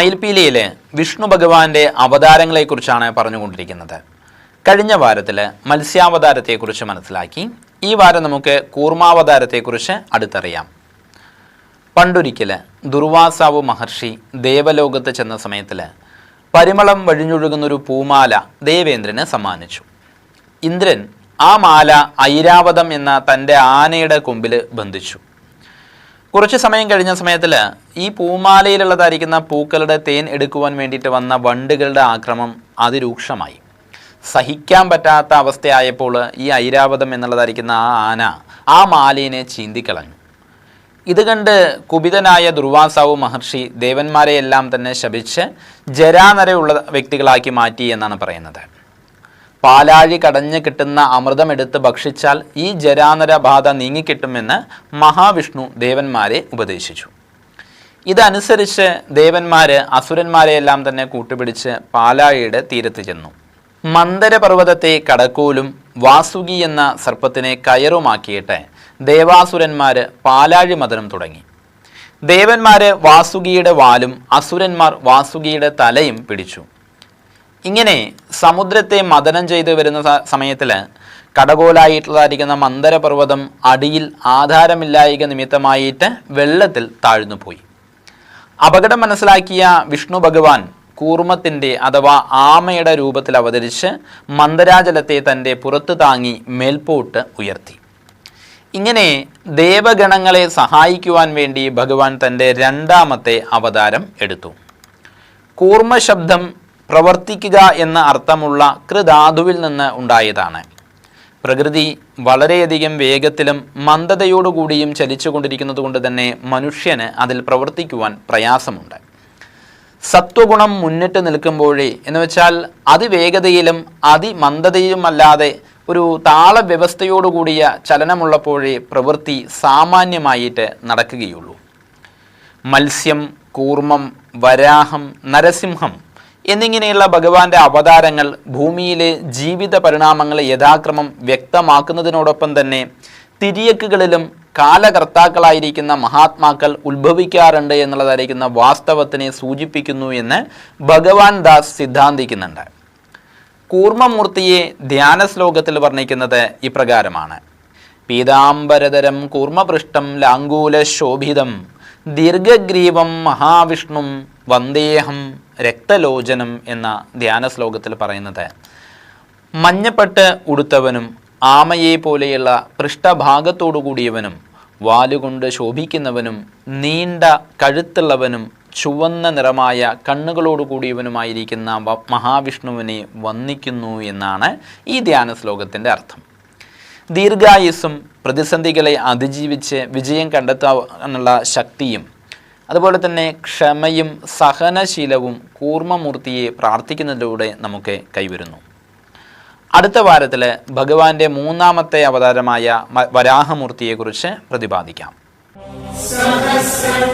മയിൽപീലിയിലെ വിഷ്ണു ഭഗവാന്റെ അവതാരങ്ങളെക്കുറിച്ചാണ് പറഞ്ഞുകൊണ്ടിരിക്കുന്നത്. കഴിഞ്ഞ വാരത്തിൽ മത്സ്യാവതാരത്തെക്കുറിച്ച് മനസ്സിലാക്കി ഈ വാരം നമുക്ക് കൂർമാവതാരത്തെക്കുറിച്ച് അടുത്തറിയാം. പണ്ടൊരിക്കൽ ദുർവാസാവ് മഹർഷി ദേവലോകത്ത് ചെന്ന സമയത്തിൽ പരിമളം വഴിഞ്ഞൊഴുകുന്നൊരു പൂമാല ദേവേന്ദ്രന് സമ്മാനിച്ചു. ഇന്ദ്രൻ ആ മാല ഐരാവതം എന്ന തന്റെ ആനയുടെ കൊമ്പിൽ ബന്ധിച്ചു. കുറച്ച് സമയം കഴിഞ്ഞ സമയത്തിൽ ഈ പൂമാലയിലുള്ളതായിരിക്കുന്ന പൂക്കളുടെ തേൻ എടുക്കുവാൻ വേണ്ടിയിട്ട് വന്ന വണ്ടുകളുടെ ആക്രമം അതിരൂക്ഷമായി. സഹിക്കാൻ പറ്റാത്ത അവസ്ഥയായപ്പോൾ ഈ ഐരാവതം എന്നുള്ളതായിരിക്കുന്ന ആ ആന ആ മാലിനെ ചീന്തിക്കളഞ്ഞു. ഇത് കണ്ട് കുപിതനായ ദുർവാസാവു മഹർഷി ദേവന്മാരെയെല്ലാം തന്നെ ശപിച്ച് ജരാനരയുള്ള വ്യക്തികളാക്കി മാറ്റി എന്നാണ് പറയുന്നത്. പാലാഴി കടഞ്ഞു കിട്ടുന്ന അമൃതമെടുത്ത് ഭക്ഷിച്ചാൽ ഈ ജരാനര ബാധ നീങ്ങിക്കിട്ടുമെന്ന് മഹാവിഷ്ണു ദേവന്മാരെ ഉപദേശിച്ചു. ഇതനുസരിച്ച് ദേവന്മാര് അസുരന്മാരെയെല്ലാം തന്നെ കൂട്ടുപിടിച്ച് പാലാഴിയുടെ തീരത്ത് ചെന്നു. മന്ദരപർവതത്തെ കടക്കോലും വാസുകി എന്ന സർപ്പത്തിനെ കയറുമാക്കിയിട്ട് ദേവാസുരന്മാർ പാലാഴി മതനം തുടങ്ങി. ദേവന്മാർ വാസുകിയുടെ വാലും അസുരന്മാർ വാസുകിയുടെ തലയും പിടിച്ചു. ഇങ്ങനെ സമുദ്രത്തെ മദനം ചെയ്തു വരുന്ന സമയത്തിൽ കടകോലായിട്ടുള്ളതായിരിക്കുന്ന മന്ദരപർവതം അടിയിൽ ആധാരമില്ലായിക നിമിത്തമായിട്ട് വെള്ളത്തിൽ താഴ്ന്നു പോയി അപകടം മനസ്സിലാക്കിയ വിഷ്ണു ഭഗവാൻ കൂർമ്മത്തിന്റെ അഥവാ ആമയുടെ രൂപത്തിൽ അവതരിച്ച് മന്ദരാജലത്തെ തന്റെ പുറത്ത് താങ്ങി മേൽപോട്ട് ഉയർത്തി. ഇങ്ങനെ ദേവഗണങ്ങളെ സഹായിക്കുവാൻ വേണ്ടി ഭഗവാൻ തന്റെ രണ്ടാമത്തെ അവതാരം എടുത്തു. കൂർമ്മ ശബ്ദം പ്രവർത്തിക്കുക എന്ന അർത്ഥമുള്ള കൃധാതുവിൽ നിന്ന് ഉണ്ടായതാണ്. പ്രകൃതി വളരെയധികം വേഗത്തിലും മന്ദതയോടുകൂടിയും ചലിച്ചുകൊണ്ടിരിക്കുന്നത് കൊണ്ട് തന്നെ മനുഷ്യന് അതിൽ പ്രവർത്തിക്കുവാൻ പ്രയാസമുണ്ട്. സത്വഗുണം മുന്നിട്ട് നിൽക്കുമ്പോഴേ എന്ന് വെച്ചാൽ അതിവേഗതയിലും അതിമന്ദതയിലുമല്ലാതെ ഒരു താളവ്യവസ്ഥയോടുകൂടിയ ചലനമുള്ളപ്പോഴേ പ്രവൃത്തി സാമാന്യമായിട്ട് നടക്കുകയുള്ളൂ. മത്സ്യം കൂർമ്മം വരാഹം നരസിംഹം എന്നിങ്ങനെയുള്ള ഭഗവാന്റെ അവതാരങ്ങൾ ഭൂമിയിലെ ജീവിത പരിണാമങ്ങളെ യഥാക്രമം വ്യക്തമാക്കുന്നതിനോടൊപ്പം തന്നെ തിരിയക്കുകളിലും കാലകർത്താക്കളായിരിക്കുന്ന മഹാത്മാക്കൾ ഉത്ഭവിക്കാറുണ്ട് എന്നുള്ളതായിരിക്കുന്ന വാസ്തവത്തിനെ സൂചിപ്പിക്കുന്നു എന്ന് ഭഗവാൻ ദാസ് സിദ്ധാന്തിക്കുന്നുണ്ട്. കൂർമ്മമൂർത്തിയെ ധ്യാന ശ്ലോകത്തിൽ വർണിക്കുന്നത് ഇപ്രകാരമാണ്. പീതാംബരതരം കൂർമ്മപൃഷ്ടം ലാംഗൂല ശോഭിതം ദീർഘഗ്രീവം മഹാവിഷ്ണും വന്ദേഹം രക്തലോചനം എന്ന ധ്യാന ശ്ലോകത്തിൽ പറയുന്നത് മഞ്ഞപ്പെട്ട് ഉടുത്തവനും ആമയെ പോലെയുള്ള പൃഷ്ഠഭാഗത്തോടു കൂടിയവനും വാലുകൊണ്ട് ശോഭിക്കുന്നവനും നീണ്ട കഴുത്തുള്ളവനും ചുവന്ന നിറമായ കണ്ണുകളോട് കൂടിയവനുമായിരിക്കുന്ന മഹാവിഷ്ണുവിനെ വന്ദിക്കുന്നു എന്നാണ് ഈ ധ്യാന ശ്ലോകത്തിന്റെ അർത്ഥം. ദീർഘായുസ്സും പ്രതിസന്ധികളെ അതിജീവിച്ച് വിജയം കണ്ടെത്താനുള്ള ശക്തിയും അതുപോലെ തന്നെ ക്ഷമയും സഹനശീലവും കൂർമ്മമൂർത്തിയെ പ്രാർത്ഥിക്കുന്നതിലൂടെ നമുക്ക് കൈവരുന്നു. അടുത്ത വാരത്തിൽ ഭഗവാന്റെ മൂന്നാമത്തെ അവതാരമായ വരാഹമൂർത്തിയെക്കുറിച്ച് പ്രതിപാദിക്കാം. സഹസ്രം